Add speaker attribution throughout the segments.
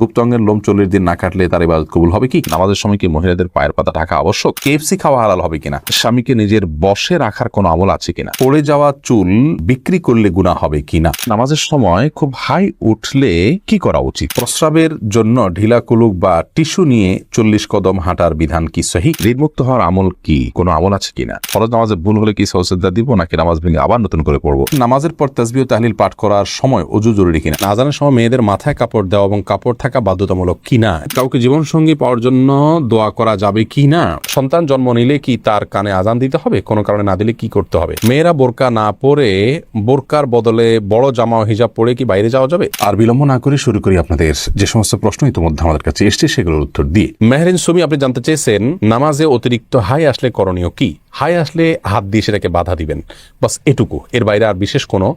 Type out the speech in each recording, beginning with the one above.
Speaker 1: গুপ্তাঙ্গের লোম চল্লিশ দিন না কাটলে তার ইবাদত কবুল হবে কি? নামাজের সময় কি মহিলাদের পায়ের পাতা ঢাকা আবশ্যক? কেএফসি খাওয়া হালাল হবে কিনা? স্বামীকে নিজের বসে রাখার কোনো আমল আছে কিনা? পড়ে যাওয়া চুল বিক্রি করলে গুণা হবে কিনা? নামাজের সময় খুব হাই উঠলে কি করা উচিত? প্রস্রাবের জন্য ঢিলা কুলুক বা টিস্যু নিয়ে চল্লিশ কদম হাঁটার বিধান কি সহি? ঋণমুক্ত হওয়ার আমল কি কোনো আমল আছে কিনা? ফরজ নামাজে ভুল হলে কি সহসেদা দিব নাকি নামাজ ভেঙে আবার নতুন করে পড়ব? নামাজের পর তাসবিহ তাহলিল পাঠ করার সময় অজু জরুরি কিনা? আজানের সময় মেয়েদের মাথায় কাপড় দেওয়া এবং কাপড় থাকা বাধ্যতামূলক কিনা? কাউকে জীবন সঙ্গী পাওয়ার জন্য দোয়া করা যাবে কি না সন্তান জন্ম নিলে কি তার কানে আজান দিতে হবে? কোনো কারণে না দিলে কি করতে হবে? মেয়েরা বোরকা না পরে বোরকার বদলে বড় জামা হিজাব পরে কি বাইরে যাওয়া যাবে? আর বিলম্ব না করে শুরু করি আপনাদের যে সমস্ত প্রশ্ন ইতিমধ্যে আমাদের কাছে এসছে সেগুলোর উত্তর দিয়ে। মেহরিন সুমি আপনি জানতে চেয়েছেন নামাজে অতিরিক্ত হাই আসলে করণীয় কি? হাই আসলে হাত দিয়ে সেটাকে বাধা দিবেন। বাস এটুকু। এর বাইরে আর বিশেষ কোনো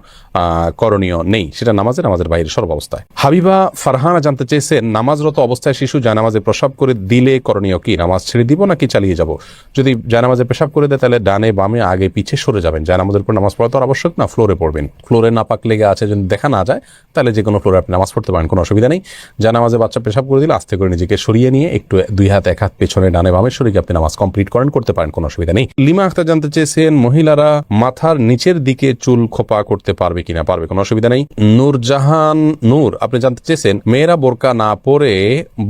Speaker 1: করণীয় নেই। সেটা নামাজের নামাজের বাইরে সর্বাবস্থায় হাবিবা ফারহানা জানতে চেয়েছেন নামাজরত অবস্থায় শিশু জানামাজে প্রসাব করে দিলে করণীয় কি? নামাজ ছেড়ে দিব নাকি চালিয়ে যাব? যদি জানামাজে পেশাব করে দেয়, তাহলে ডানে বামে আগে পিছে সরে যাবেন। জানামাজের উপর নামাজ পড়া তো আবশ্যক না, ফ্লোরে পড়বেন। ফ্লোরে নাপাক লেগে আছে, যদি দেখা না যায়, তাহলে যে কোনো ফ্লোরে আপনি নামাজ পড়তে পারেন, কোনো অসুবিধা নেই। জানামাজে বাচ্চা পেশাব করে দিলে আস্তে করে নিজেকে সরিয়ে নিয়ে, একটু দুই হাত, এক হাত পেছনে, ডানে বামে সরিয়ে আপনি নামাজ কমপ্লিট করেন, করতে পারেন, কোনো অসুবিধা নেই। লিমা আক্তার জানতে চেয়েছেন, মহিলারা মাথার নিচের দিকে চুল খোপা করতে পারবে কিনা, পারবে কোনো অসুবিধা নেই। নূরজাহান নূর, আপনি জানতে চেয়েছেন, মেয়েরা বোরকা না পরে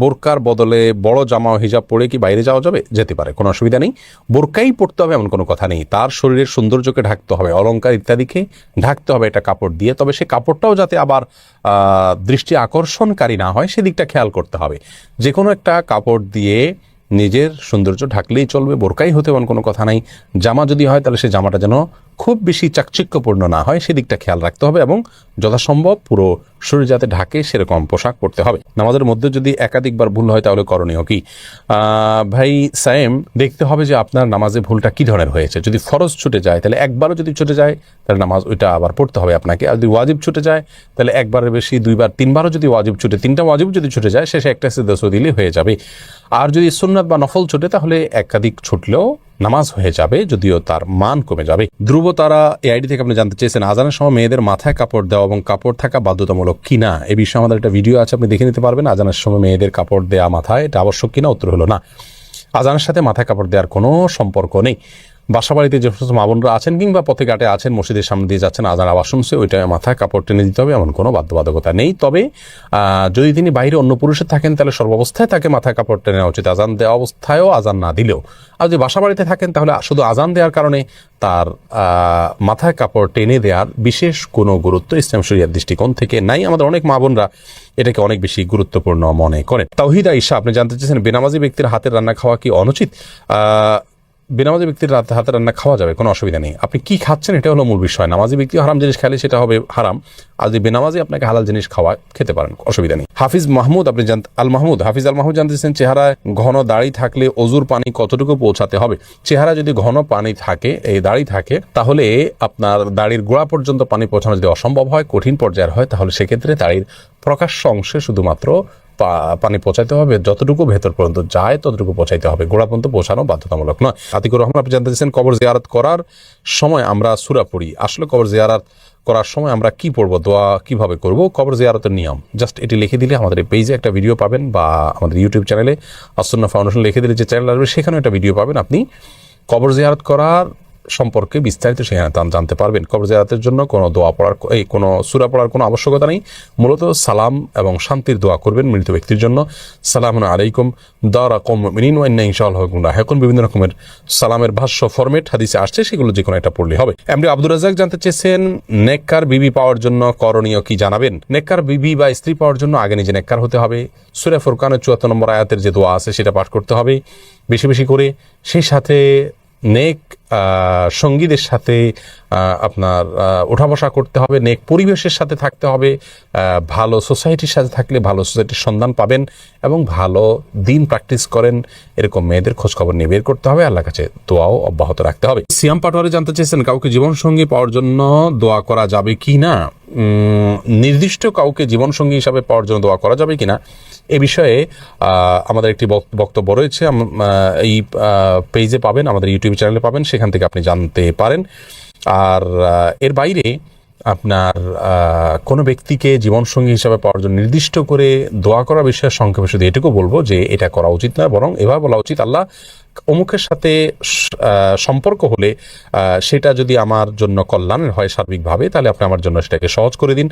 Speaker 1: বোরকার বদলে বড় জামা হিজাব পরে কি বাইরে যাওয়া যাবে? যেতে পারে, কোনো অসুবিধা নেই। বোরকাই পড়তে হবে এমন কোনো কথা নেই। তার শরীরের সৌন্দর্যকে ঢাকতে হবে অলংকার ইত্যাদিকে ঢাকতে হবে এটা কাপড় দিয়ে। তবে সে কাপড়টাও যাতে আবার দৃষ্টি আকর্ষণকারী না হয়, সেদিকটা খেয়াল করতে হবে। যে কোনো একটা কাপড় দিয়ে নিজের সৌন্দর্য ঢাকলেই চলবে, বোরকাই হতে এমন কোনো কথা নাই। জামা যদি হয়, তাহলে সে জামাটা যেন খুব বেশি চাকচিক্যপূর্ণ না হয় সেদিকটা খেয়াল রাখতে হবে এবং যথাসম্ভব পুরো শরীর যাতে ঢাকে সেরকম পোশাক পরতে হবে। নামাজের মধ্যে যদি একাধিকবার ভুল হয় তাহলে করণীয় কি? ভাই সায়েম, দেখতে হবে যে আপনার নামাজে ভুলটা কি ধরনের হয়েছে। যদি ফরজ ছুটে যায় তাহলে একবারও যদি ছুটে যায়, তাহলে নামাজ ওইটা আবার পড়তে হবে আপনাকে। আর যদি ওয়াজিব ছুটে যায়, তাহলে একবারের বেশি দুইবার, তিনবারও যদি ওয়াজিব ছুটে, তিনটা ওয়াজিব যদি ছুটে যায়, শেষে একটা সিদ্ধাস দিলে হয়ে যাবে। আর যদি সুন্নাত বা নফল ছুটে, তাহলে একাধিক ছুটলেও নামাজ হয়ে যাবে, যদিও তার মান কমে যাবে। ধ্রুব তারা এই আইডি থেকে আপনি জানতে চেয়েছেন আজানের সময় মেয়েদের মাথায় কাপড় দেওয়া এবং কাপড় থাকা বাধ্যতামূলক কিনা, এ বিষয়ে আমাদের একটা ভিডিও আছে, আপনি দেখে নিতে পারবেন আজানের সময় মেয়েদের কাপড় দেওয়া মাথায় এটা আবশ্যক কিনা, উত্তর হলো না। আজানের সাথে মাথায় কাপড় দেওয়ার কোনো সম্পর্ক নেই। বাসা বাড়িতে যে সমস্ত মা বোনরা আছেন কিংবা পথে ঘাটে আছেন, মসজিদের সামনে দিয়ে যাচ্ছেন, আজান আবার শুনছে ওইটা মাথায় কাপড় টেনে দিতে হবে, এমন কোনো বাধ্যবাধকতা নেই। তবে যদি তিনি বাইরে অন্য পুরুষের থাকেন, তাহলে সর্বাবস্থায় তাকে মাথায় কাপড় টেনে নেওয়া উচিত। আজান দেওয়া অবস্থায়ও আজান না দিলেও। আর যদি বাসা বাড়িতে থাকেন, তাহলে শুধু আজান দেওয়ার কারণে তার মাথায় কাপড় টেনে দেওয়ার বিশেষ কোনো গুরুত্ব ইসলাম শরিয়ার দৃষ্টিকোণ থেকে নাই। আমাদের অনেক মা বোনরা এটাকে অনেক বেশি গুরুত্বপূর্ণ মনে করেন। তাওহিদ আইসা আপনি জানতে চাইছেন বেনামাজি ব্যক্তির হাতের রান্না খাওয়া কি অনুচিত? বেনামাজি ব্যক্তির রাতে হাতে রান্না খাওয়া যাবে, কোনো অসুবিধা নেই। আপনি কি খাচ্ছেন এটা হলো মূল বিষয়। নামাজি ব্যক্তি হারাম জিনিস খেলে সেটা হবে হারাম। আর যদি বেনামাজি আপনাকে হালাল জিনিস খাওয়া খেতে পারেন, অসুবিধা নেই। হাফিজ মাহমুদ, আপনি জান আল মাহমুদ হাফিজ আল মাহমুদ জানতেছেন চেহারায় ঘন দাড়ি থাকলে অজুর পানি কতটুকু পৌঁছাতে হবে? চেহারা যদি ঘন পানি থাকে, এই দাড়ি থাকে, তাহলে আপনার দাড়ির গোড়া পর্যন্ত পানি পৌঁছানো যদি অসম্ভব হয়, কঠিন পর্যায়ের হয়, তাহলে সেক্ষেত্রে দাড়ির প্রকাশ্য অংশে শুধুমাত্র পানি পৌঁছাইতে হবে। যতটুকু ভেতর পর্যন্ত যায়, ততটুকু পৌঁছাইতে হবে। গোড়া পর্যন্ত পৌঁছানো বাধ্যতামূলক নয়। আতিকুর রহমান, আপনি জানতে চাইছেন কবর জিয়ারত করার সময় আমরা সুরা পড়ি। আসলে কবর জিয়ারত করার সময় আমরা কি পড়ব, দোয়া কীভাবে করব? কবর জিয়ারতের নিয়ম। জাস্ট এটি লিখে দিলে আমাদের এই পেজে একটা ভিডিও পাবেন বা আমাদের ইউটিউব চ্যানেলে আসন্না ফাউন্ডেশন লিখে দিলে যে চ্যানেল আসবে, সেখানেও একটা ভিডিও পাবেন। আপনি কবর জিয়ারত করার সম্পর্কে বিস্তারিত সেখানে জানতে পারবেন। কবর জিয়ারতের জন্য কোনো দোয়া পড়ার এই কোনো সুরা পড়ার কোনো আবশ্যকতা নেই। মূলত সালাম এবং শান্তির দোয়া করবেন মৃত ব্যক্তির জন্য। সালাম আলাইকুম। দারা কম মিনিন ওয়াইন্না ইনশাল হকুম এখন বিভিন্ন রকমের সালামের ভাষ্য ফরমেট হাদিসে আসছে, সেগুলো যে কোনো একটা পড়লে হবে। এমনি আব্দুর রাজাক জানতে চেয়েছেন, নেককার বিবি পাওয়ার জন্য করণীয় কি জানাবেন? নেককার বিবি বা স্ত্রী পাওয়ার জন্য আগে নিজে নেককার হতে হবে। সুরে ফুরকানের চুয়াত্তর নম্বর আয়াতের যে দোয়া আছে, সেটা পাঠ করতে হবে। বেশি বেশি করে সেই সাথে নেক সঙ্গীদের সাথে আপনার ওঠা বসা করতে হবে, নেক পরিবেশের সাথে থাকতে হবে ভালো সোসাইটির সাথে থাকলে ভালো সোসাইটির সন্ধান পাবেন এবং ভালো দিন প্র্যাকটিস করেন, এরকম মেয়েদের খোঁজখবর নিয়ে বের করতে হবে আল্লাহ কাছে দোয়াও অব্যাহত রাখতে হবে। সিয়াম পাটোয়ারি জানতে চেয়েছেন, কাউকে জীবনসঙ্গী পাওয়ার জন্য দোয়া করা যাবে কি না নির্দিষ্ট কাউকে জীবনসঙ্গী হিসাবে পাওয়ার জন্য দোয়া করা যাবে কিনা? এ বিষয়ে আমাদের একটি বক- বক্তব্য রয়েছে। এই পেজে পাবেন, আমাদের ইউটিউব চ্যানেলে পাবেন, সেখান থেকে আপনি জানতে পারেন। আর এর বাইরে
Speaker 2: আপনার কোনো ব্যক্তিকে জীবনসঙ্গী হিসাবে পাওয়ার জন্য নির্দিষ্ট করে দোয়া করা বিষয়ে সংক্ষেপে শুধু এটুকু বলব যে, এটা করা উচিত না বরং এভাবে বলা উচিত, আল্লাহ অমুকের সাথে সম্পর্ক হলে সেটা যদি আমার জন্য কল্যাণের হয় সার্বিকভাবে, তাহলে আপনি আমার জন্য সেটাকে সহজ করে দিন।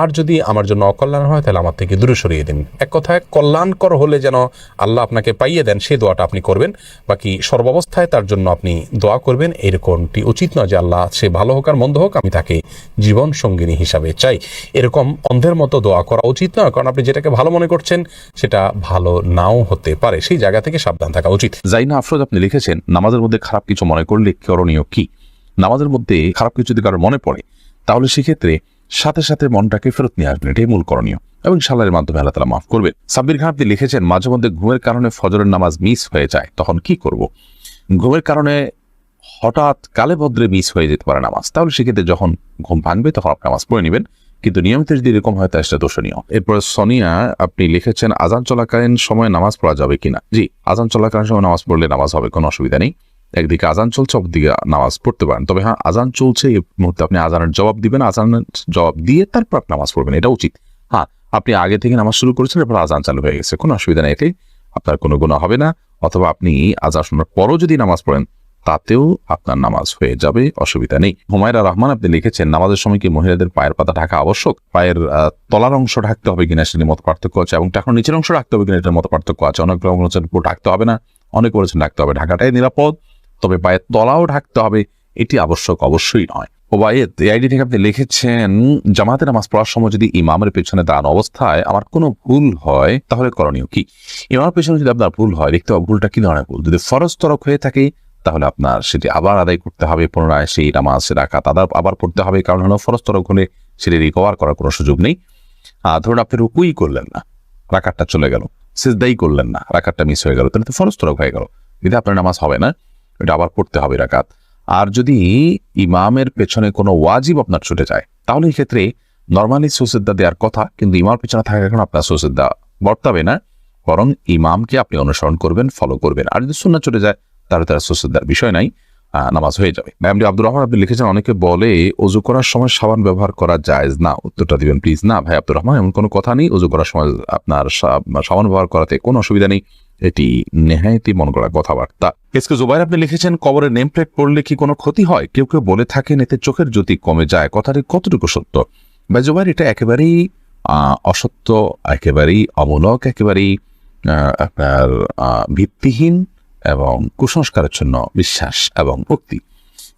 Speaker 2: আর যদি আমার জন্য অকল্যাণ হয়, তাহলে আমার থেকে দূরে সরিয়ে দিন। এক কথায়, কল্যাণকর হলে যেন আল্লাহ আপনাকে পাইয়ে দেন সেই দোয়াটা আপনি করবেন। বাকি সর্বাবস্থায় তার জন্য আপনি দোয়া করবেন। এরকমটি উচিত নয় যে আল্লাহ সে ভালো হোক আর মন্দ হোক, আমি তাকে জীবন সঙ্গিনী হিসাবে চাই। এরকম অন্ধের মতো দোয়া করা উচিত নয়, কারণ আপনি যেটাকে ভালো মনে করছেন, সেটা ভালো নাও হতে পারে। সেই জায়গা থেকে সাবধান থাকা উচিত।
Speaker 1: জাইনা আফরোজ আপনি লিখেছেন, নামাজের মধ্যে খারাপ কিছু মনে করলে করণীয় কি? নামাজের মধ্যে খারাপ কিছু যদি কারোর মনে পড়ে, তাহলে সেক্ষেত্রে সাথে সাথে মনটাকে ফেরত নিয়ে আসবেন। এটাই মূল করণীয়। এবং সালারের মাধ্যমে আল্লাহ তালা মাফ করবেন। সাব্বির খান, আপনি লিখেছেন, মাঝে মধ্যে ঘুমের কারণে ফজরের নামাজ মিস হয়ে যায়, তখন কি করব? ঘুমের কারণে হঠাৎ কালে ভদ্রে মিস হয়ে যেতে পারে নামাজ। তাহলে সেক্ষেত্রে যখন ঘুম ভাঙবে, তখন আপনি নামাজ পড়ে নেবেন। কিন্তু নিয়মিত যদি এরকম হয় তাহলে সেটা দোষণীয় এরপর সোনিয়া, আপনি লিখেছেন, আজান চলাকালীন সময় নামাজ পড়া যাবে কিনা? জি, আজান চলাকালীন সময় নামাজ পড়লে নামাজ হবে, কোনো অসুবিধা নেই। একদিকে আজান চলছে, অপরদিকে নামাজ পড়তে পারেন। তবে হ্যাঁ আজান চলছে, এই মুহূর্তে আপনি আজানের জবাব দিবেন, আজানের জবাব দিয়ে তারপর আপনি নামাজ পড়বেন, এটা উচিত। হ্যাঁ আপনি আগে থেকে নামাজ শুরু করেছেন, এরপর আজান চালু হয়ে গেছে, কোনো অসুবিধা নেই। এতে আপনার কোনো গুণা হবে না, অথবা আপনি আজান শোনার পরও যদি নামাজ পড়েন তাতেও আপনার নামাজ হয়ে যাবে, অসুবিধা নেই। হুমায়রা রহমান, আপনি লিখেছেন, নামাজের সময় কি মহিলাদের পায়ের পাতা ঢাকা আবশ্যক? পায়ের তলার অংশ ঢাকতে হবে কিনা সেটির মতো পার্থক্য আছে, এবং টাকার নিচের অংশ ঢাকতে হবে কিনা এটার মতো পার্থক্য আছে। অনেক বলেছেন পুরো ঢাকতে হবে না, অনেক বলেছেন ঢাকতে হবে। ঢাকাটাই নিরাপদ, তবে পায়ের তলাও ঢাকতে হবে, এটি আবশ্যক অবশ্যই নয়। ওবায়েদ, এই আইডি থেকে আপনি লিখেছেন জামাতে নামাজ পড়ার সময় যদি ইমামের পেছনে দাঁড়ানো অবস্থায় আমার কোনো ভুল হয়, তাহলে করণীয় কি? ইমামের পেছনে যদি আপনার ভুল হয়, দেখতে ভুলটা কি ধরনের ভুল? যদি ফরজ তরক হয়ে থাকে তাহলে আপনার সেটি আবার আদায় করতে হবে পুনরায় সেই নামাজ রাখাত আদার আবার পড়তে হবে। কারণ হলো ফরজ তরক হলে সেটি রিকভার করার কোনো সুযোগ নেই। ধরুন আপনি রুকুই করলেন না, রাকাতটা চলে গেল, সিজদাই করলেন না, রাকাতটা মিস হয়ে গেল, তাহলে তো ফরজ তরক হয়ে গেল। যদি আপনার নামাজ হবে না, এটা আবার পড়তে হবে রাকাত। আর যদি ইমামের পেছনে কোনো ওয়াজিব আপনার ছুটে যায়, তাহলে এই ক্ষেত্রে নর্মালি সুসিদ্ধা দেওয়ার কথা, কিন্তু ইমার পেছনে থাকার কারণে আপনার সুসিদ্ধা বর্তাবে না, বরং ইমামকে আপনি অনুসরণ করবেন ফলো করবেন। আর যদি সুন্না চলে যায় তাহলে তার সুসিদ্ধার বিষয় নাই নামাজ হয়ে যাবে। ম্যামডি আব্দুর রহমান আপনি লিখেছেন, অনেকে বলে অজু করার সময় সাবান ব্যবহার করা জায়েজ না। উত্তরটা দিবেন প্লিজ না ভাই আব্দুর রহমান, এমন কোনো কথা নেই। অজু করার সময় আপনার সাবান ব্যবহার করাতে কোনো অসুবিধা নেই। এটি নেহায়তি মন করা কথাবার্তা। এসকে জুবাইর, আপনি লিখেছেন, কবরে নেম প্লেট পড়লে কি কোনো ক্ষতি হয়? কেউ কেউ বলে থাকেন, এতে চোখের জ্যোতি কমে যায়। কথাটি কতটুকু সত্য? ভাই জুবাইর, এটা একেবারেই অসত্য, একেবারেই অমূলক, একেবারেই আপনার ভিত্তিহীন এবং কুসংস্কারের বিশ্বাস এবং ভক্তি।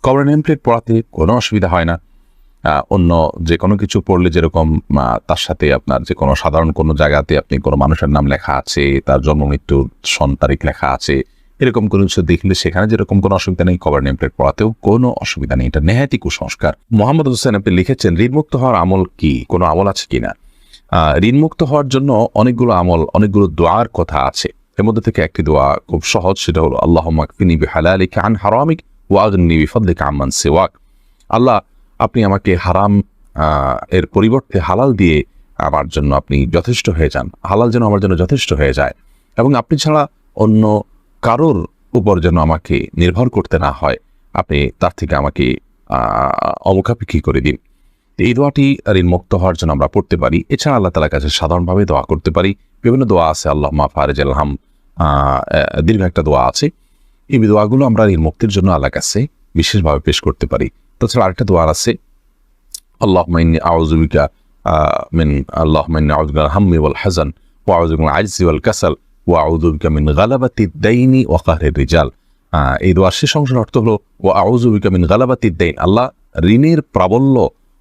Speaker 1: কবরের নেম প্লেট পড়াতে কোনো অসুবিধা হয় না। অন্য যে কোনো কিছু পড়লে যেরকম তার সাথে আপনার যে কোনো সাধারণ কোনো জায়গাতে আপনি কোনো মানুষের নাম লেখা আছে, তার জন্ম মৃত্যুর সন, তারিখ লেখা আছে, এরকম কোনো কিছু দেখলে সেখানে যেরকম কোনো অসুবিধা নেই কভার নেম প্লেট পড়াতেও কোনো অসুবিধা নেই। এটা নেহাতি কুসংস্কার। মোহাম্মদ হোসেন আপনি লিখেছেন, ঋণমুক্ত হওয়ার আমল কি? কোনো আমল আছে কিনা? ঋণমুক্ত হওয়ার জন্য অনেকগুলো আমল, অনেকগুলো দোয়ার কথা আছে। এর মধ্যে থেকে একটি দোয়া খুব সহজ, সেটা হলো আল্লাহ মাকফিনি বিহালালিকা আন হারামিক ওয়াগনি বিফদলিকা আম্মান সেওয়াক। আল্লাহ, আপনি আমাকে হারাম এর পরিবর্তে হালাল দিয়ে আমার জন্য আপনি যথেষ্ট হয়ে যান। হালাল যেন আমার জন্য যথেষ্ট হয়ে যায়। এবং আপনি ছাড়া অন্য কারোর উপর যেন আমাকে নির্ভর করতে না হয়, আপনি তার থেকে আমাকে অমুখাপেক্ষী করে দিন। এই দোয়াটি ঋণ মুক্ত হওয়ার জন্য আমরা পড়তে পারি। এছাড়া আল্লাহ তালার কাছে সাধারণভাবে দোয়া করতে পারি। বিভিন্ন দোয়া আছে, আল্লাহ মা ফারেজ আলহাম দীর্ঘ একটা দোয়া আছে। এই দোয়াগুলো আমরা ঋণ মুক্তির জন্য আল্লাহ কাছে বিশেষভাবে পেশ করতে পারি। তাছাড়া আরেকটা দোয়ার আছে আল্লাহ মাইনি আউজুবিকা মিন আল্লাহ মাইনি আউজুবিকা হাম্মি ওয়াল হাজান ওয়া আউজুবিকা আইজি ওয়াল কাসাল, ওয়া আউজুবিকা মিন গালাবাতি দাইনি ওয়া রিজাল। এই দোয়ার শেষ অংশের অর্থ হলো, ওয়া আউজুবিকা মিন গালাবাতি দাইন আল্লাহ ঋণের প্রাবল্য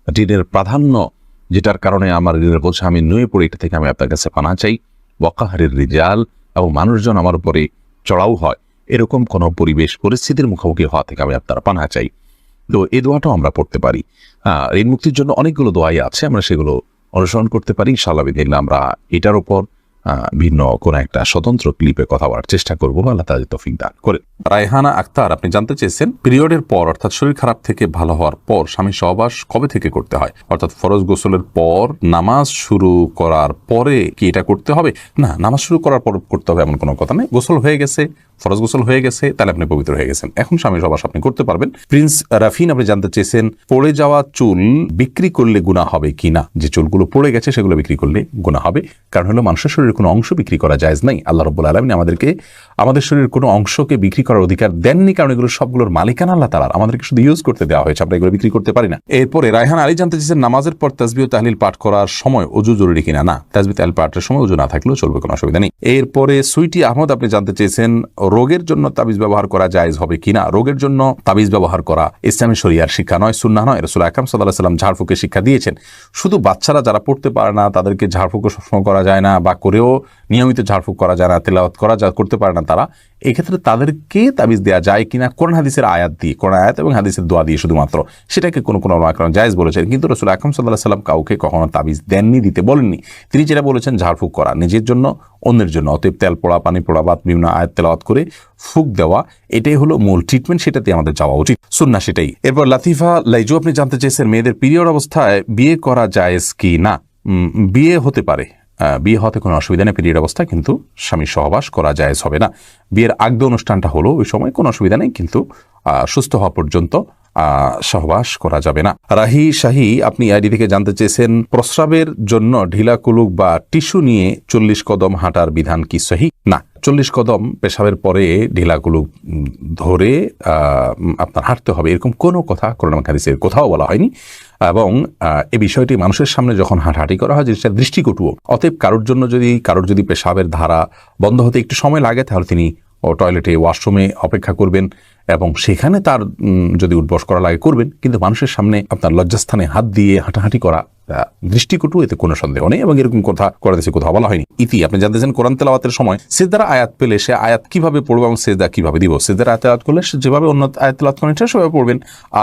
Speaker 1: ঋণের প্রাধান্য যেটার কারণে আমার ঋণের বোঝা আমি নুয়ে পড়ি এটা থেকে আমি আপনার কাছে পানা চাই। বকাহারের রিজাল এবং মানুষজন আমার উপরে চড়াও হয়। এরকম কোনো পরিবেশ, পরিস্থিতির মুখোমুখি হওয়া থেকে আমি আপনার পানা চাই। তো এই দোয়াটাও আমরা পড়তে পারি। ঋণ মুক্তির জন্য অনেকগুলো দোয়াই আছে, আমরা সেগুলো অনুসরণ করতে পারি। ইনশাআল্লাহ দেখলে আমরা এটার উপর ভিন্ন কোন একটা স্বতন্ত্র ক্লিপে কথা বলার চেষ্টা করব। আল্লাহ তাদের তফিক দান করে রায়হানা আক্তার, আপনি জানতে চেয়েছেন, পিরিয়ডের পর, অর্থাৎ শরীর খারাপ থেকে ভালো হওয়ার পর, স্বামী সহবাস কবে থেকে করতে হয়? অর্থাৎ ফরজ গোসলের পর, নামাজ শুরু করার পরে কি এটা করতে হবে? না, নামাজ শুরু করার পর করতে হবে এমন কোনো কথা নেই। গোসল হয়ে গেছে ফরজ গোসল হয়ে গেছে, তাহলে আপনি পবিত্র হয়ে গেছেন। এখন স্বামী সহবাস আপনি করতে পারবেন। প্রিন্স রাফিন, আপনি জানতে চেয়েছেন, পড়ে যাওয়া চুল বিক্রি করলে গুণা হবে কিনা যে চুলগুলো পড়ে গেছে, সেগুলো বিক্রি করলে গুণা হবে। কারণ হলো, মানুষের শরীরের কোনো অংশ বিক্রি করা যায় নাই। আল্লাহ রব্বুল আলমিন আমাদেরকে, আমাদের শরীরের কোনো অংশকে বিক্রি করার অধিকার দেননি, কারণ এগুলো সবগুলোর মালিকানা আল্লাহ তালার আমাদেরকে শুধু ইউজ করতে দেওয়া হয়েছে, আমরা এগুলো বিক্রি করতে পারি না। এরপরে রায়হান আলী জানতে চেয়েছেন, নামাজের পর তাজবি ও তাহলিল পাঠ করার সময় অজু জরুরি কিনা? না তাজবি তাহলিল পাঠের সময় অজু না থাকলেও চলবে, কোনো অসুবিধা নেই। এরপরে সুইটি আহমদ, আপনি জানতে চেয়েছেন রোগের জন্য তাবিজ ব্যবহার করা জায়েজ হবে কিনা রোগের জন্য তাবিজ ব্যবহার করা ইসলামী শরিয়ার শিক্ষা নয় সুন্না নয়। রসুল আকরাম সাল্লাহ সাল্লাম ঝাড়ফুঁকে শিক্ষা দিয়েছেন। শুধু বাচ্চারা যারা পড়তে পারে না, তাদেরকে ঝাড়ফুঁকও সবসময় করা যায় না বা করেও নিয়মিত ঝাড়ফুঁক করা যায় না, তেলাওয়াত করা যা করতে পারে না তারা। এক্ষেত্রে তাদেরকে তাবিজ দেওয়া যায় কিনা? কোরআন হাদিসের আয়াত দিয়ে, কোরআন আয়াত এবং হাদিসের দোয়া দিয়ে শুধুমাত্র। সেটাকে কোনো কোনো আকরণ জায়েজ বলেছেন, কিন্তু রসুল আকরম সাল্লাহ সাল্লাম কাউকে কখনো তাবিজ দেননি, দিতে বলেননি। তিনি যেটা বলেছেন, ঝাড়ফুঁক করা, নিজের জন্য, অন্যের জন্য। অতএব তেল, পোড়া, পানি, পোড়া বা বিভিন্ন আয়াত তেলাওয়াত করে ফুক দেওয়া, এটাই হলো মূল ট্রিটমেন্ট সেটাতে আমাদের যাওয়া উচিত। সুন্না সেটাই। এরপর লাতিফা লাইজু, আপনি জানতে চেয়েছেন মেয়েদের পিরিয়ড অবস্থায় বিয়ে করা জায়েজ কি না? বিয়ে হতে পারে। বিয়ে হতে কোনো অসুবিধা নেই, পিরিয়ড অবস্থা, কিন্তু স্বামী সহবাস করা জায়েজ হবে না। বিয়ের আগদে অনুষ্ঠানটা হলো ওই সময়, কোনো অসুবিধা নেই, কিন্তু সুস্থ হওয়া পর্যন্ত সহবাস করা যাবে না। রাহি শাহি, আপনি আইডি থেকে জানতে চেয়েছেন, প্রস্রাবের জন্য ঢিলা কুলুক বা টিস্যু নিয়ে চল্লিশ কদম হাঁটার বিধান কি সহি? না, চল্লিশ কদম পেশাবের পরে ঢিলা কুলুক ধরে আপনার হাঁটতে হবে। এরকম কোনো কথা করোনা হাদিসের কোথাও বলা হয়নি। এবং এ বিষয়টি মানুষের সামনে যখন হাঁটাহাঁটি করা হয় জিনিসটা দৃষ্টিকটুও। অতএব কারোর জন্য যদি, কারোর যদি পেশাবের ধারা বন্ধ হতে একটু সময় লাগে, তাহলে তিনি ও টয়লেটে ওয়াশরুমে অপেক্ষা করবেন এবং সেখানে তার যদি উদ্বস করা লাগে করবেন। কিন্তু মানুষের সামনে আপনার লজ্জাস্থানে হাত দিয়ে হাঁটাহাঁটি করা দৃষ্টিকটু এতে কোনো সন্দেহ নেই এবং এরকম কথা করা দেশে কোথাও বলা হয়নি। ইতি, আপনি জানতেছেন কোরআন তেলাওয়াতের সময় সেদারা আয়াত পেলে সে আয়াত কীভাবে পড়ব এবং সেজদা কীভাবে দিব? সেজদার আয়াত করলে সে যেভাবে অন্য আয়াত তেলাওয়াত করেন, সেটা সেভাবে পড়বেন।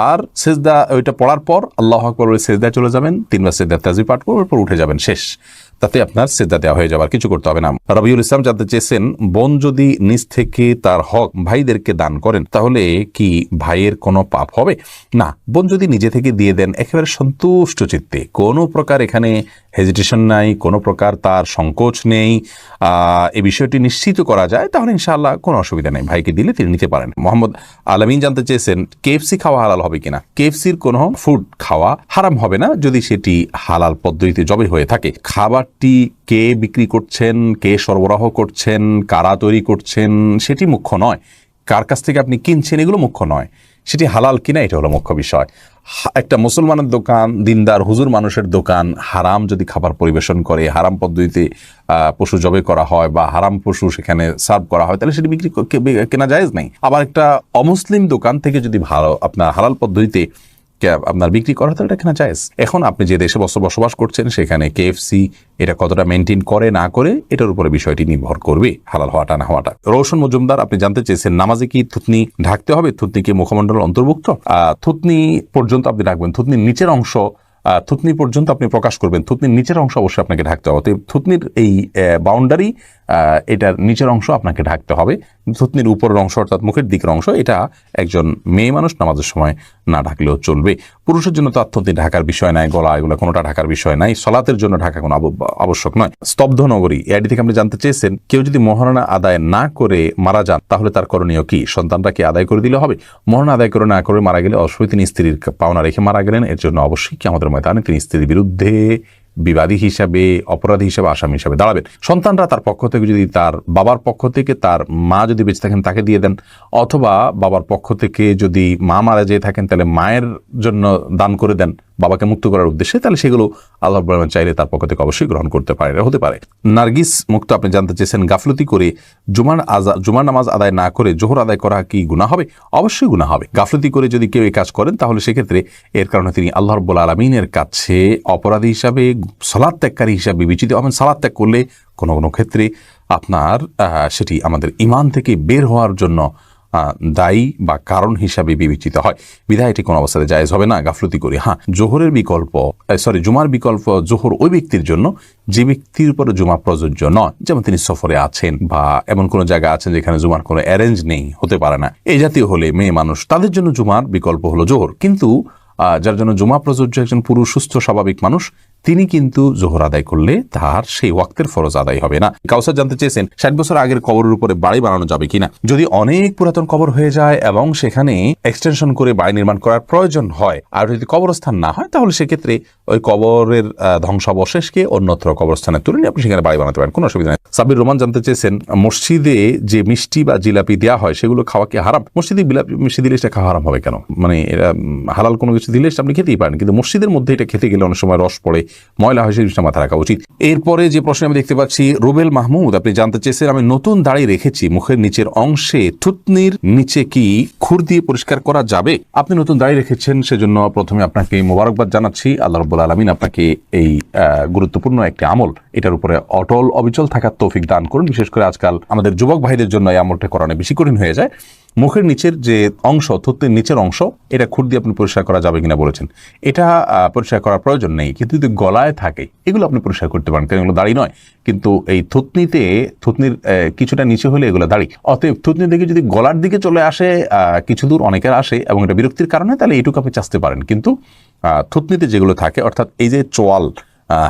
Speaker 1: আর সেজদা ওইটা পড়ার পর আল্লাহ আকবর ওই সেজদায় চলে যাবেন, তিনবার সেজদা তাজি পাঠ করবেন এরপর উঠে যাবেন শেষ। তাতে আপনার সেজদা দেওয়া হয়ে যাবার কিছু করতে হবে না। রবিউল ইসলাম জানতে চেয়েছেন, বোন যদি নিজ থেকে তার হক ভাইদেরকে দান করেন, তাহলে কি ভাইয়ের কোনো পাপ হবে? না, বোন যদি নিজে থেকে দিয়ে দেন, একেবারে সন্তুষ্ট চিত্তে। কোনো প্রকার এখানে হেজিটেশন নাই, কোনো প্রকার তার সংকোচ নেই। এই বিষয়টি নিশ্চিত করা যায়, তাহলে ইনশাআল্লাহ কোনো অসুবিধা নেই। ভাইকে দিলে তিনি নিতে পারেন। মোহাম্মদ আলামিন জানতে চেয়েছেন কেএফসি খাওয়া হালাল হবে কিনা? কেএফসির কোনো ফুড খাওয়া হারাম হবে না, যদি সেটি হালাল পদ্ধতিতে জবে হয়ে থাকে। খাবারটি কে বিক্রি করছেন, কে সরবরাহ করছেন, কারা তৈরি করছেন, সেটি মুখ্য নয়। কার কাছ থেকে আপনি কিনছেন, এগুলো মুখ্য নয়। সেটি হালাল কিনা এটা হলো মুখ্য বিষয়। একটা মুসলমানের দোকান, দিনদার, হুজুর মানুষের দোকান, হারাম যদি খাবার পরিবেশন করে, হারাম পদ্ধতিতে পশু জবে করা হয় বা হারাম পশু সেখানে সার্ভ করা হয়, তাহলে সেটি বিক্রি কেনা যায় নাই। আবার একটা অমুসলিম দোকান থেকে যদি ভালো, আপনার হালাল পদ্ধতিতে আপনার বিক্রি করা তাহলে এটা কেনা এখন আপনি যে দেশে বস- বসবাস করছেন, সেখানে কেএফসি এটা কতটা মেনটেন করে, না করে, এটার উপরে বিষয়টি নির্ভর করবে হালাল হওয়াটা, না হওয়াটা। রৌশন মজুমদার, আপনি জানতে চেয়েছেন নামাজে কি থুতনি ঢাকতে হবে? থুতনি কি মুখমণ্ডল অন্তর্ভুক্ত? থুতনি পর্যন্ত আপনি রাখবেন। থুতনির নিচের অংশ থুতনি পর্যন্ত আপনি প্রকাশ করবেন। থুতনির নিচের অংশ অবশ্যই আপনাকে ঢাকতে হবে। থুতনির এই বাউন্ডারি এটার নিচের অংশ আপনাকে ঢাকতে হবে। থুতনির উপরের অংশ অর্থাৎ মুখের দিকের অংশ, এটা একজন মেয়ে মানুষ নামাজের সময় না ঢাকলেও চলবে। পুরুষের জন্য তো থুতনি ঢাকার বিষয় নাই, গলা এগুলো কোনোটা ঢাকার বিষয় নাই। সলাতের জন্য ঢাকা কোনো আব- আবশ্যক নয়। স্তব্ধ নগরী এআইডি থেকে আপনি জানতে চেয়েছেন, কেউ যদি মহারণা আদায় না করে মারা যান, তাহলে তার করণীয় কি? সন্তানটা কি আদায় করে দিলে হবে? মহারণা আদায় করে না করে মারা গেলে অবশ্যই তিনি স্ত্রীর পাওনা রেখে মারা গেলেন। এর জন্য অবশ্যই কি আমাদের ময়দানে তিনি স্ত্রীর বিরুদ্ধে বিবাদী হিসাবে, অপরাধী হিসাবে, আসামি হিসাবে দাঁড়াবেন। সন্তানরা তার পক্ষ থেকে যদি তার বাবার পক্ষ থেকে তার মা যদি বেঁচে থাকেন, তাকে দিয়ে দেন। অথবা বাবার পক্ষ থেকে যদি মা মারা যেয়ে থাকেন, তাহলে মায়ের জন্য দান করে দেন। বাবাকে মুক্ত করার উদ্দেশ্যে, তাহলে সেগুলো আল্লাহ আলামিন চাইলে তার পক্ষ থেকে অবশ্যই গ্রহণ করতে পারে, হতে পারে। নার্গিস মুক্ত, আপনি জানতে চেয়েছেন গাফলতি করে জুমার আজা জুমার নামাজ আদায় না করে জোহর আদায় করা কি গুণা হবে? অবশ্যই গুণা হবে। গাফলতি করে যদি কেউ এই কাজ করেন, তাহলে সেক্ষেত্রে এর কারণে তিনি আল্লাহ রব্বুল আলমিনের কাছে অপরাধী হিসাবে সালাদ ত্যাগকারী হিসাবে বিবেচিত হবেন। সালাদ ত্যাগ করলে কোনো কোনো ক্ষেত্রে আপনার সেটি আমাদের ইমান থেকে বের হওয়ার জন্য দায়ী বা কারণ হিসাবে বিবেচিত হয়। বিধায় এটি কোনো অবস্থাতে জায়েজ হবে না, গাফলতি করি। হ্যাঁ জোহরের বিকল্প সরি জুমার বিকল্প জোহর ওই ব্যক্তির জন্য যে ব্যক্তির উপরে জুমা প্রযোজ্য নয়। যেমন তিনি সফরে আছেন বা এমন কোনো জায়গা আছেন যেখানে জুমার কোনো অ্যারেঞ্জ নেই, হতে পারে না। এই জাতীয় হলে মেয়ে মানুষ, তাদের জন্য জুমার বিকল্প হলো জোহর। কিন্তু যার জন্য জুমা প্রযোজ্য একজন পুরুষ, সুস্থ, স্বাভাবিক মানুষ তিনি কিন্তু জোহর আদায় করলে তার সেই ওয়াক্তের ফরজ আদায় হবে না। কাউসার জানতে চেয়েছেন, ষাট বছর আগের কবরের উপরে বাড়ি বানানো যাবে কিনা? যদি অনেক পুরাতন কবর হয়ে যায় এবং সেখানে এক্সটেনশন করে বাড়ি নির্মাণ করার প্রয়োজন হয়, আর যদি কবরস্থান না হয়, তাহলে সেক্ষেত্রে ওই কবরের ধ্বংসাবশেষকে অন্যত্র কবরস্থানে তুলে নিয়ে আপনি সেখানে বাড়ি বানাতে পারেন, কোনো অসুবিধা নেই। সাবির রোমান জানতে চেয়েছেন, মসজিদে যে মিষ্টি বা জিলাপি দেওয়া হয়, সেগুলো খাওয়া কি হারাম? মসজিদে বিলাপি, মিষ্টি দিলে সেটা খাওয়া হারাম হবে কেন? মানে এরা হালাল কোনো কিছু দিলে আপনি খেতেই পারেন, কিন্তু মসজিদের মধ্যে এটা খেতে গেলে অনেক সময় রস পড়ে ময়লা হয় সেই জিনিসটা মাথা রাখা উচিত। এরপরে যে প্রশ্ন আমি দেখতে পাচ্ছি, রুবেল মাহমুদ, আপনি জানতে চেয়েছেন, আমি নতুন দাড়ি রেখেছি, মুখের নিচের অংশে থুতনির নিচে কি খুর দিয়ে পরিষ্কার করা যাবে? আপনি নতুন দাড়ি রেখেছেন, সেজন্য প্রথমে আপনাকে মোবারকবাদ জানাচ্ছি। আল্লাহ রব্বুল আলমিন আপনাকে এই গুরুত্বপূর্ণ একটি আমল, এটার উপরে অটল, অবিচল থাকার তৌফিক দান করুন। বিশেষ করে আজকাল আমাদের যুবক ভাইদের জন্য এই আমলটা করানো বেশি কঠিন হয়ে যায়। মুখের নিচের যে অংশ, থুতনির নিচের অংশ, এটা খুর দিয়ে আপনি পরিষ্কার করা যাবে কিনা বলেছেন। এটা পরিষ্কার করার প্রয়োজন নেই। কিন্তু যদি গলায় থাকে, এগুলো আপনি পরিষ্কার করতে পারেন। কারণ এগুলো দাড়ি নয়। কিন্তু এই থুতনিতে, থুতনির কিছুটা নিচে হলে এগুলো দাড়ি। অতএব থুতনি দিকে যদি গলার দিকে চলে আসে কিছু দূর অনেকের আসে এবং এটা বিরক্তির কারণে, তাহলে এইটুকু আপনি চাচতে পারেন। কিন্তু থুতনিতে যেগুলো থাকে, অর্থাৎ এই যে চোয়াল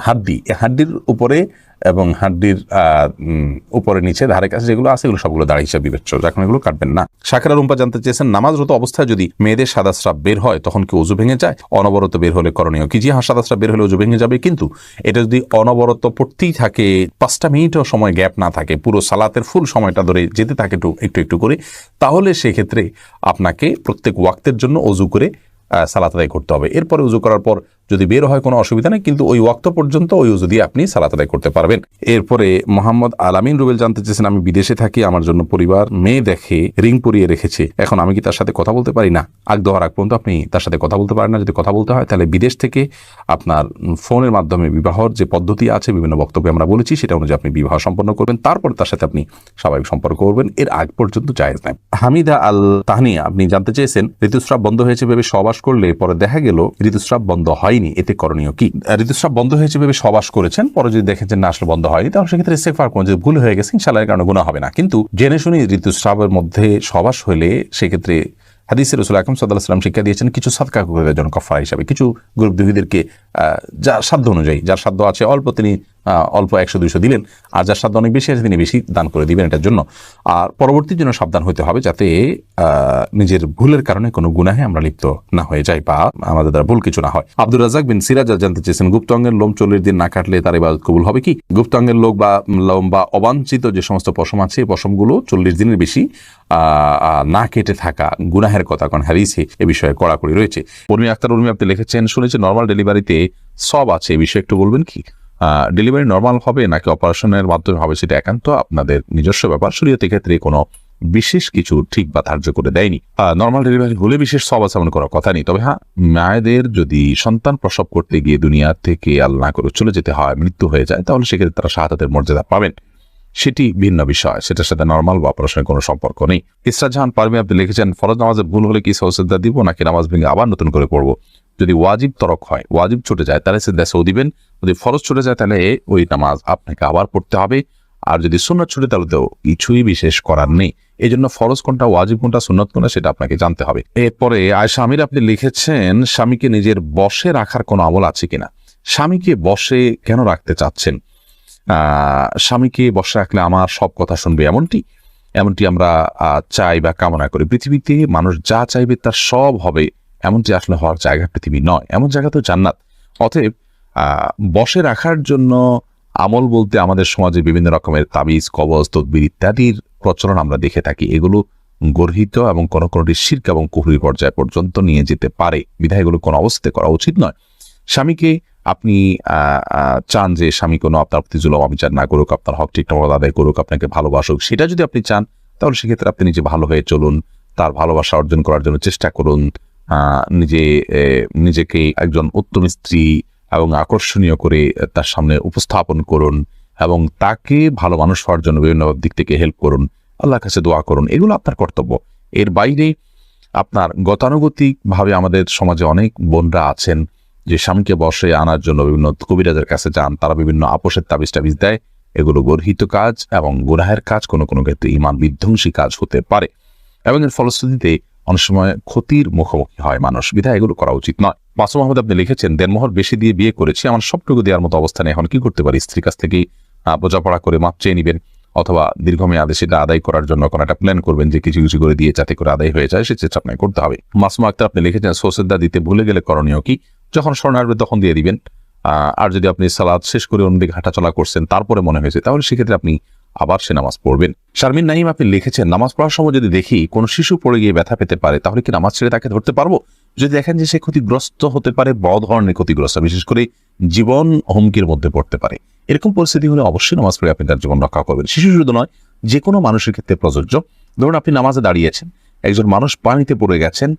Speaker 1: হাড্ডি, এই হাড্ডির উপরে এবং হাড্ডির উপরে নিচে ধারে কাছে যেগুলো আছে এগুলো সবগুলো দাঁড়ি হিসাবে বিবেচ্য এখন এগুলো কাটবেন না। সাকরা রুম্পা জানতে চেয়েছেন, নামাজরত অবস্থায় যদি মেয়েদের সাদা স্রাব বের হয়, তখন কি উজু ভেঙে যায়? অনবরত বের হলে করণীয় কি? জি হ্যাঁ সাদা স্রাব বের হলে উজু ভেঙে যাবে, কিন্তু এটা যদি অনবরত পড়তেই থাকে, পাঁচটা মিনিটও সময় গ্যাপ না থাকে, পুরো সালাতের ফুল সময়টা ধরে যেতে থাকে একটু একটু একটু করে, তাহলে সেক্ষেত্রে আপনাকে প্রত্যেক ওয়াক্তের জন্য অজু করে সালাত আদায় করতে হবে। এরপরে উজু করার পর যদি বের হয় কোনো অসুবিধা নেই, কিন্তু ওই ওয়াক্ত পর্যন্ত ওই দিয়ে আপনি সালাত আদায় করতে পারবেন। এরপরে মোহাম্মদ আলামিন রুবেল জানতে চেয়েছেন, আমি বিদেশে থাকি, আমার জন্য পরিবার, মেয়ে দেখে রিং পরিয়ে রেখেছে। এখন আমি কি তার সাথে কথা বলতে পারি? না। আগ দেওয়ার আগ পর্যন্ত আপনি তার সাথে কথা বলতে পারেন না। যদি কথা বলতে হয়, তাহলে বিদেশ থেকে আপনার ফোনের মাধ্যমে বিবাহর যে পদ্ধতি আছে, বিভিন্ন বক্তব্যে আমরা বলেছি, সেটা অনুযায়ী আপনি বিবাহ সম্পন্ন করবেন। তারপর তার সাথে আপনি স্বাভাবিক সম্পর্ক করবেন। এর আগ পর্যন্ত জায়েজ নাই। হামিদা আল তাহনিয়া আপনি জানতে চেয়েছেন, ঋতুস্রাব বন্ধ হয়েছে ভেবে সবাস করলে পরে দেখা গেল, ঋতুস্রাব বন্ধ হয়নি, এতে করণীয় কি? ঋতুস্রাব বন্ধ হয়েছে ভেবে সবাস করেছেন, পরে যদি দেখেন যে না, আসলে বন্ধ হয়নি, তাহলে সেক্ষেত্রে সেফার কোন যে ভুল হয়ে গেছে ইনশাল্লাহ কারণে গুণা হবে না। কিন্তু জেনে শুনি ঋতুস্রাবের মধ্যে সবাস হলে সেক্ষেত্রে হাদিসের রসুল আকরম সাল্লাহ সাল্লাম শিক্ষা দিয়েছেন, কিছু সাদকা করে দেওয়ার জন্য কফারা হিসাবে। কিছু গ্রুপ দুহিদেরকে যার সাধ্য অনুযায়ী, যার সাধ্য আছে, অল্প তিনি অল্প একশো, দুইশো দিলেন। আর যার সাধ্য অনেক বেশি আছে, তিনি বেশি দান করে দিবেন এটার জন্য। আর পরবর্তীর জন্য সাবধান হতে হবে যাতে নিজের ভুলের কারণে কোনো গুনাহে আমরা লিপ্ত না হয়ে যাই বা আমাদের দ্বারা ভুল কিছু না হয়। আব্দুর রাজাক বিন সিরাজ জানতে চেয়েছেন, গুপ্ত অঙ্গের লোম চল্লিশ দিন না কাটলে তার ইবাদত কবুল হবে কি? গুপ্ত অঙ্গের লোক বা লোম বা অবাঞ্ছিত যে সমস্ত পশম আছে, এই পশমগুলো চল্লিশ দিনের বেশি না কেটে থাকা গুনাহের কথা কারণ হারিয়েছে এ বিষয়ে কড়াকড়ি রয়েছে। উর্মি আক্তার উর্মি আপনি লিখেছেন, শুনেছি নর্মাল ডেলিভারিতে সব আছে, এ বিষয়ে একটু বলবেন কি? ডেলিভারি নর্মাল হবে নাকি অপারেশনের মাধ্যমে হবে সেটা একান্ত আপনাদের নিজস্ব ব্যাপার। শরীয়তে ক্ষেত্রে কোনো বিশেষ কিছু ঠিক বা ধার্য করে দেয়নি। নর্মাল ডেলিভারি হলে বিশেষ সব আছে এমন করার কথা নেই। তবে হ্যাঁ মায়েদের যদি সন্তান প্রসব করতে গিয়ে দুনিয়া থেকে আল্লাহ না করে চলে যেতে হয়, মৃত্যু হয়ে যায়, তাহলে সেক্ষেত্রে তারা শাহাদাতের মর্যাদা পাবেন। সেটি ভিন্ন বিষয়। সেটার সাথে নর্মাল বা অপারেশনের কোনো সম্পর্ক নেই। ইসরা জাহান পারমি আপনি লিখেছেন, ফরজ নামাজে ভুল হলে কি সৌসিদ্ধা দিব নাকি নামাজ ভেঙে আবার নতুন করে পড়ব? যদি ওয়াজিব তরক হয়, ওয়াজিব ছুটে যায়, তাহলে সে দেশেও দিবেন। যদি ফরজ ছুটে যায়, তাহলে ওই নামাজ আপনাকে আবার পড়তে হবে। আর যদি সুন্নত ছুটে, তাহলে তো কিছুই বিশেষ করার নেই। এই জন্য ফরজ কোনটা, ওয়াজিব কোনটা, সুন্নত কোনটা, সেটা আপনাকে জানতে হবে। এরপরে আয়সা আমির, আপনি লিখেছেন, স্বামীকে নিজের বসে রাখার কোনো আমল আছে কিনা? স্বামীকে বসে কেন রাখতে চাচ্ছেন? স্বামীকে বসে রাখলে আমার সব কথা শুনবে এমনটি? এমনটি আমরা চাই বা কামনা করি। পৃথিবীতে মানুষ যা চাইবে, তার সব হবে। এমনটি আসলে হওয়ার জায়গা পৃথিবী নয়। এমন জায়গা তো জান্নাত। অতএব বসে রাখার জন্য আমল বলতে আমাদের সমাজে বিভিন্ন রকমের তাবিজ, কবজ, তদবির ইত্যাদির প্রচলন আমরা দেখে থাকি। এগুলো গর্হিত এবং কোনো কোনোটি শির্ক এবং কুহুরির পর্যায় পর্যন্ত নিয়ে যেতে পারে। বিধায় এগুলো কোনো অবস্থাতে করা উচিত নয়। স্বামীকে আপনি চান যে স্বামী কোনো আপনার প্রতি জুলম, অবিচার না করুক, আপনার হক ঠিকঠাক আদায় করুক, আপনাকে ভালোবাসুক, সেটা যদি আপনি চান, তাহলে সেক্ষেত্রে আপনি নিজে ভালো হয়ে চলুন, তার ভালোবাসা অর্জন করার জন্য চেষ্টা করুন নিজে নিজেকে একজন উত্তম স্ত্রী এবং আকর্ষণীয় করে তার সামনে উপস্থাপন করুন এবং তাকে ভালো মানুষ হওয়ার জন্য বিভিন্ন দিক থেকে হেল্প করুন। আল্লাহর কাছে দোয়া করুন। এগুলো আপনার কর্তব্য। এর বাইরে আপনার গতানুগতিকভাবে আমাদের সমাজে অনেক বোনরা আছেন যে স্বামীকে বসে আনার জন্য বিভিন্ন কবিরাজের কাছে যান। তারা বিভিন্ন আপোষের তাবিজ টাবিজ দেয়। এগুলো গর্হিত কাজ এবং গুনাহের কাজ কোনো কোনো ক্ষেত্রে ইমান বিধ্বংসী কাজ হতে পারে। এবং এর ফলশ্রুতিতে অনেক সময় ক্ষতির মুখোমুখি হয় মানুষ। বিধায় এগুলো করা উচিত নয়। মাসুম আহমদ আপনি লিখেছেন দেড়মোহর বেশি দিয়ে বিয়ে করেছি, আমার সবটুকু দেওয়ার মতো অবস্থানে এখন কি করতে পারি? স্ত্রীর কাছ থেকেই বোঝাপড়া করে মাপ চেয়ে নিবেন। অথবা দীর্ঘমেয়াদে সেটা আদায় করার জন্য কোনো একটা প্ল্যান করবেন যে কিছু কিছু করে দিয়ে যাতে করে আদায় হয়ে যায়, সে চেষ্টা আপনাকে করতে হবে। মাসমা আক্তার আপনি লিখেছেন সোসেদা দিতে ভুলে গেলে করণীয় কি? যখন স্মরণ আসবে তখন দিয়ে দিবেন। আর যদি আপনি সালাদ শেষ করে অন্যদিকে হাঁটাচলা করছেন, তারপরে মনে হয়েছে, তাহলে সেক্ষেত্রে আপনি আবার সে নামাজ পড়বেন। শারমিন নাইম আপনি লিখেছেন, নামাজ পড়ার সময় যদি দেখি কোন শিশু পড়ে গিয়ে ব্যথা পেতে পারে, তাহলে কি নামাজ ছেড়ে তাকে ধরতে পারব? যদি দেখেন যে সে ক্ষতিগ্রস্ত হতে পারে, বড় ধরনের ক্ষতিগ্রস্ত, বিশেষ করে জীবন হুমকির মধ্যে পড়তে পারে। এরকম পরিস্থিতি হলে অবশ্যই নামাজ পড়ে আপনি তার জীবন রক্ষা করবেন। শিশু শুধু নয়, যে কোনো মানুষের ক্ষেত্রে প্রযোজ্য। ধরুন আপনি নামাজে দাঁড়িয়েছেন, একজন মানুষ পানিতে পড়ে গেছেন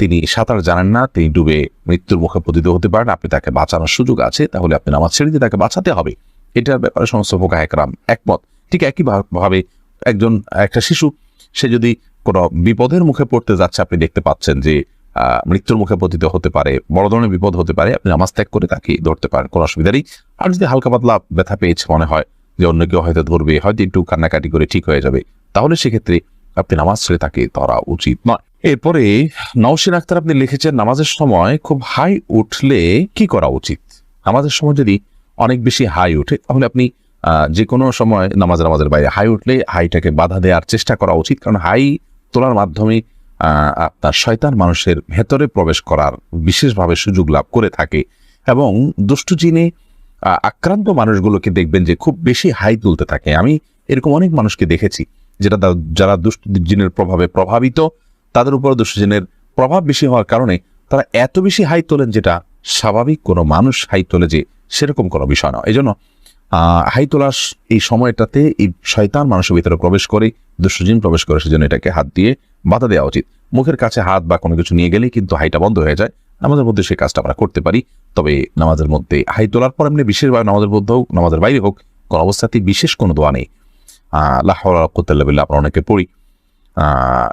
Speaker 1: তিনি সাঁতার জানেন না, তিনি ডুবে মৃত্যুর মুখে পতিত হতে পারেন, আপনি তাকে বাঁচানোর সুযোগ আছে, তাহলে আপনি নামাজ ছেড়ে দিয়ে তাকে বাঁচাতে হবে। এটার ব্যাপারে সমস্ত ফোকা একরাম একমত। ঠিক একই ভা- ভাবে একজন, একটা শিশু, সে যদি কোনো বিপদের মুখে পড়তে যাচ্ছে, আপনি দেখতে পাচ্ছেন যে মৃত্যুর মুখে পতিত হতে পারে, বড় ধরনের বিপদ হতে পারে, আপনি নামাজ ত্যাগ করে তাকে ধরতে পারেন, কোনো অসুবিধা নেই। আর যদি হালকা পাতলা ব্যথা পেয়েছে মনে হয়, যে অন্য কেউ হয়তো ধরবে, হয়তো একটু কান্নাকাটি করে ঠিক হয়ে যাবে, তাহলে সেক্ষেত্রে আপনি নামাজ ছেড়ে তাকে ধরা উচিত নয়। এরপরে নওশিন আক্তার আপনি লিখেছেন, নামাজের সময় খুব হাই উঠলে কি করা উচিত? নামাজের সময় যদি অনেক বেশি হাই উঠে তাহলে আপনি যে কোনো সময় নামাজের নামাজের বাইরে। হাই উঠলে হাইটাকে বাধা দেওয়ার চেষ্টা করা উচিত। কারণ হাই তোলার মাধ্যমে আপনার শয়তান মানুষের ভেতরে প্রবেশ করার বিশেষভাবে সুযোগ লাভ করে থাকে। এবং দুষ্টু জিনে আক্রান্ত মানুষগুলোকে দেখবেন যে খুব বেশি হাই তুলতে থাকে। আমি এরকম অনেক মানুষকে দেখেছি যেটা যারা দুষ্ট জিনের প্রভাবে প্রভাবিত, তাদের উপর দুষ্ট জিনের প্রভাব বেশি হওয়ার কারণে তারা এত বেশি হাই তোলেন যেটা স্বাভাবিক কোনো মানুষ হাই তোলে যে সেরকম কোনো বিষয় না এই জন্য হাই তোলার এই সময়টাতে এই শয়তান মানুষের ভিতরে প্রবেশ করে দুষ্টজিন প্রবেশ করে, সেজন্য এটাকে হাত দিয়ে বাধা দেওয়া উচিত। মুখের কাছে হাত বা কোনো কিছু নিয়ে গেলেই কিন্তু হাইটা বন্ধ হয়ে যায়। নামাজের মধ্যে সেই কাজটা আমরা করতে পারি। তবে নামাজের মধ্যে হাই তোলার পর এমনি বিশেষভাবে নামাজের মধ্যে হোক নামাজের বাইরে হোক, কোনো অবস্থাতেই বিশেষ কোনো দোয়া নেই। আহ লাহ্লাবিল্লা আমরা অনেকে পড়ি।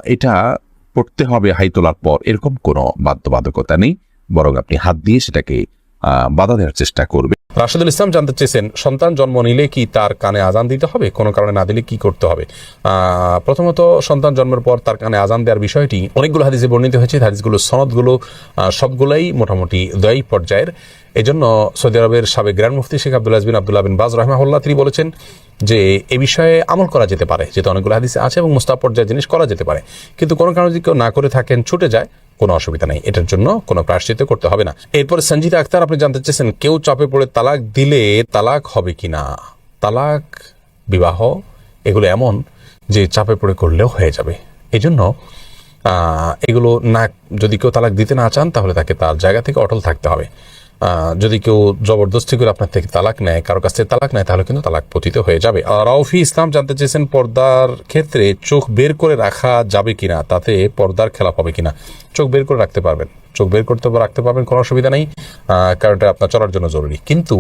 Speaker 1: এটা পড়তে হবে হাই তোলার পর। এরকম কোনো বাধ্যবাধকতা নেই। বরং আপনি হাত দিয়ে সেটাকে বাধা দেওয়ার চেষ্টা করবে।
Speaker 2: রাশেদুল ইসলাম জানতে চেয়েছেন, সন্তান জন্ম নিলে কি তার কানে আজান দিতে হবে? কোনো কারণে না দিলে কি করতে হবে? প্রথমত, সন্তান জন্মের পর তার কানে আজান দেওয়ার বিষয়টি অনেকগুলো হাদিসে বর্ণিত হয়েছে। হাদিসগুলো, সনদগুলো সবগুলোই মোটামুটি দয়ী পর্যায়ের। এজন্য সৌদি আরবের সাবেক গ্র্যান্ড মুফতি Sheikh Abdullah bin Abdullah bin Baz রহমাহুল্লাহ তিনি বলেছেন যে এ বিষয়ে আমল করা যেতে পারে, যেহেতু অনেকগুলো হাদিসে আছে এবং মুস্তাব পর্যায়ের জিনিস করা যেতে পারে। কিন্তু কোনো কারণে যদি কেউ না করে থাকেন, ছুটে যায়, কোনো অসুবিধা নেই। এটার জন্য কোনো প্রায়শ্চিত্ত করতে হবে না। এরপরে সঞ্জিতা আক্তার, আপনি জানতে চেয়েছেন কেউ চাপে পড়ে তালাক দিলে তালাক হবে কি না তালাক, বিবাহ, এগুলো এমন যে চাপে পড়ে করলেও হয়ে যাবে। এই জন্য এগুলো না, যদি কেউ তালাক দিতে না চান, তাহলে তাকে তার জায়গা থেকে অটল থাকতে হবে। যদি কেউ জবরদস্তি করে আপনার থেকে তালাক নেয়, কারও কাছ থেকে তালাক নেয়, তাহলে কিন্তু তালাক পতিত হয়ে যাবে। আর রাউফি ইসলাম জানতে চেয়েছেন পর্দার ক্ষেত্রে চোখ বের করে রাখা যাবে কিনা, তাতে পর্দার খেলাপ হবে কিনা। চোখ বের করে রাখতে পারবেন। চোখ বের করতে রাখতে পারবেন, কোনো অসুবিধা নেই। কারণটা আপনার চলার জন্য জরুরি। কিন্তু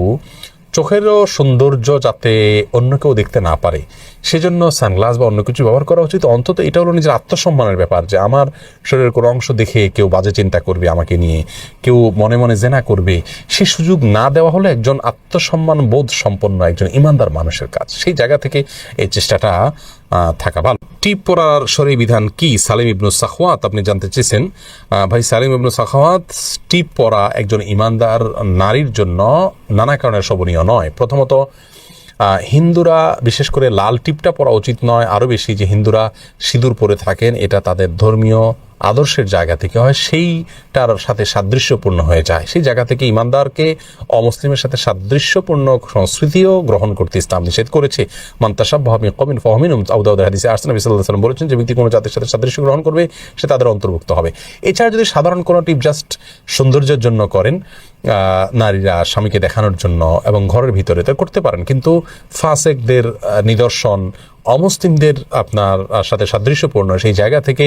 Speaker 2: চোখেরও সৌন্দর্য যাতে অন্য কেউ দেখতে না পারে, সেজন্য সানগ্লাস বা অন্য কিছু ব্যবহার করা উচিত। অন্তত এটা হলো নিজের আত্মসম্মানের ব্যাপার যে আমার শরীরের কোনো অংশ দেখে কেউ বাজে চিন্তা করবে আমাকে নিয়ে, কেউ মনে মনে জেনা করবে। সে সুযোগ না দেওয়া হলে একজন আত্মসম্মান বোধ সম্পন্ন একজন ইমানদার মানুষের কাজ। সেই জায়গা থেকে এই চেষ্টাটা থাকা ভালো। টিপ পরার শরী বিধান কি? সালিম ইবনু সাখওয়াত আপনি জানতে চেয়েছেন। ভাই, সালিম ইবনু সাখওয়াত টিপ পরা একজন ইমানদার নারীর জন্য নানা কারণে শোভনীয় নয়। প্রথমত হিন্দুরা, বিশেষ করে লাল টিপটা পরা উচিত নয়। আরও বেশি যে হিন্দুরা সিঁদুর পরে থাকেন, এটা তাদের ধর্মীয় আদর্শের জায়গা থেকে হয়, সেইটার সাথে সাদৃশ্যপূর্ণ হয়ে যায়। সেই জায়গা থেকে ইমানদারকে অমুসলিমের সাথে সাদৃশ্যপূর্ণ সংস্কৃতিও গ্রহণ করতে ইসলাম নিষেধ করেছে। মান্তাসাব ভাবি কমিন ফহমিন আউদাউদ হাদিসে বিসাল্লাহ সাল্লাম বলেছেন যে, ব্যক্তি কোনো জাতির সাথে সাদৃশ্য গ্রহণ করবে, সে তাদের অন্তর্ভুক্ত হবে। এছাড়া যদি সাধারণ কোনো টিপ জাস্ট সৌন্দর্যের জন্য করেন নারীরা স্বামীকে দেখানোর জন্য এবং ঘরের ভিতরে তা করতে পারেন। কিন্তু ফাসেকদের নিদর্শন অমুসলিমদের আপনার সাথে সাদৃশ্যপূর্ণ। সেই জায়গা থেকে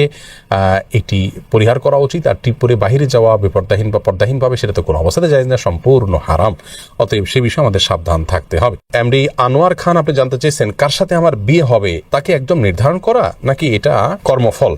Speaker 2: এটি পরিহার করা উচিত আর টিপ পরে বাহিরে যাওয়া বিপর্দাহীন বা পর্দাহীনভাবে সেটা তো কোনো অবস্থাতে যায় না, সম্পূর্ণ হারাম। অতএব সে বিষয়ে আমাদের সাবধান থাকতে হবে। এমডি আনোয়ার খান, আপনি জানতে চেয়েছেন, কার সাথে আমার বিয়ে হবে? তাকে একদম নির্ধারণ করা নাকি এটা কর্মফল?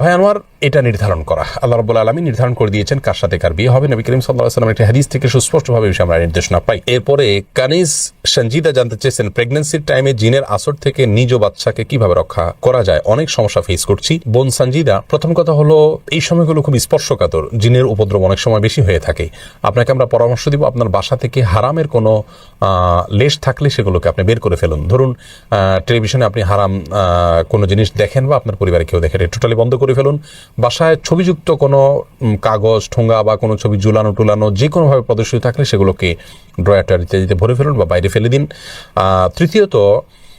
Speaker 2: ভাই আনোয়ার এটা নির্ধারণ করা। আল্লাহ রব্বুল আলমী নির্ধারণ করে দিয়েছেন কার সাথে কার বিয়ে হবে। নবী করিম সাল্লাহ সাল্লাম একটি হাদিস থেকে সুস্পষ্টভাবে বিষয়ে আমরা নির্দেশনা পাই। এরপরে কানিজ সঞ্জিদা জানতে চেয়েছেন প্রেগনেন্সির টাইমে জিনের আসর থেকে নিজ বাচ্চাকে কীভাবে রক্ষা করা যায়? অনেক সমস্যা ফেস করছি। বোন সঞ্জিদা, প্রথম কথা হলো, এই সময়গুলো খুব স্পর্শকাতর। জিনের উপদ্রব অনেক সময় বেশি হয়ে থাকে। আপনাকে আমরা পরামর্শ দিব, আপনার বাসা থেকে হারামের কোনো লেশ থাকলে সেগুলোকে আপনি বের করে ফেলুন। ধরুন টেলিভিশনে আপনি হারাম কোনো জিনিস দেখেন বা আপনার পরিবারে কেউ দেখেন টোটালি বন্ধ করে ফেলুন। বাসায় ছবিযুক্ত কোনো কাগজ ঠোঙ্গা বা কোনো ছবি ঝুলানো টুলানো যে কোনোভাবে প্রদর্শিত থাকলে সেগুলোকে ড্রয়ার ইত্যাদিতে ভরে ফেলুন বা বাইরে ফেলে দিন। তৃতীয়ত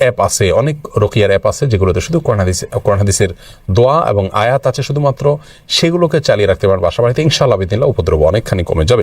Speaker 2: অ্যাপ আছে, অনেক রকিয়ার অ্যাপ আছে যেগুলোতে শুধু কোরআন হাদিস কোরআন হাদিসের দোয়া এবং আয়াত আছে শুধুমাত্র, সেগুলোকে চালিয়ে রাখতে পারেন বাসা বাড়িতে ইনশাআল্লাহ বিদিনলা উপদ্রব অনেকখানি কমে যাবে।